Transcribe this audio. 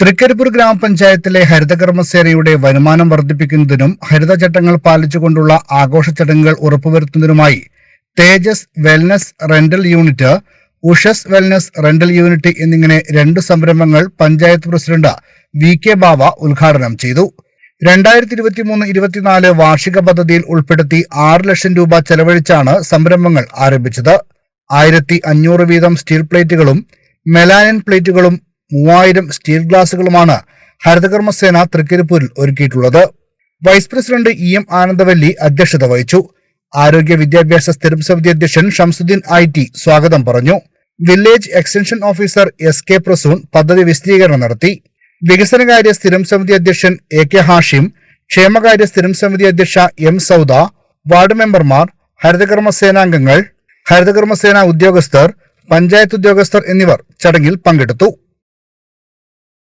തൃക്കരിപ്പൂർ ഗ്രാമപഞ്ചായത്തിലെ ഹരിതകർമ്മസേനയുടെ വരുമാനം വർദ്ധിപ്പിക്കുന്നതിനും ഹരിതചട്ടങ്ങൾ പാലിച്ചുകൊണ്ടുള്ള ആഘോഷ ചടങ്ങുകൾ ഉറപ്പുവരുത്തുന്നതിനുമായി Tejas wellness rental unit Ushas wellness rental unit എന്നിങ്ങനെ രണ്ട് സംരംഭങ്ങൾ panchayat president V K Bava ഉദ്ഘാടനം ചെയ്തു. രണ്ടായിരത്തി ഇരുപത്തിമൂന്ന് ഇരുപത്തിനാല് വാർഷിക പദ്ധതിയിൽ ഉൾപ്പെടുത്തി ആറ് ലക്ഷം രൂപ ചെലവഴിച്ചാണ് സംരംഭങ്ങൾ ആരംഭിച്ചത്. ആയിരത്തി അഞ്ഞൂറ് വീതം സ്റ്റീൽ പ്ലേറ്റുകളും മെലാനിൻ പ്ലേറ്റുകളും മൂവായിരം സ്റ്റീൽ ഗ്ലാസുകളുമാണ് ഹരിതകർമ്മസേന തൃക്കരിപ്പൂരിൽ ഒരുക്കിയിട്ടുള്ളത്. Vice president E M Anandavalli അധ്യക്ഷത വഹിച്ചു. ആരോഗ്യ വിദ്യാഭ്യാസ സ്ഥിരം സമിതി അധ്യക്ഷൻ ഷംസുദ്ദീൻ ഐ ടി സ്വാഗതം പറഞ്ഞു. Village extension officer S K Prasoon പദ്ധതി വിശദീകരണം നടത്തി. വികസനകാര്യ സ്ഥിരം സമിതി അധ്യക്ഷൻ എ കെ ഹാഷിം ക്ഷേമകാര്യ സ്ഥിരം സമിതി അധ്യക്ഷ എം സൗദ വാർഡ് മെമ്പർമാർ ഹരിതകർമ്മ സേനാംഗങ്ങൾ ഹരിതകർമ്മ സേന ഉദ്യോഗസ്ഥർ പഞ്ചായത്ത് ഉദ്യോഗസ്ഥർ എന്നിവർ ചടങ്ങിൽ പങ്കെടുത്തു.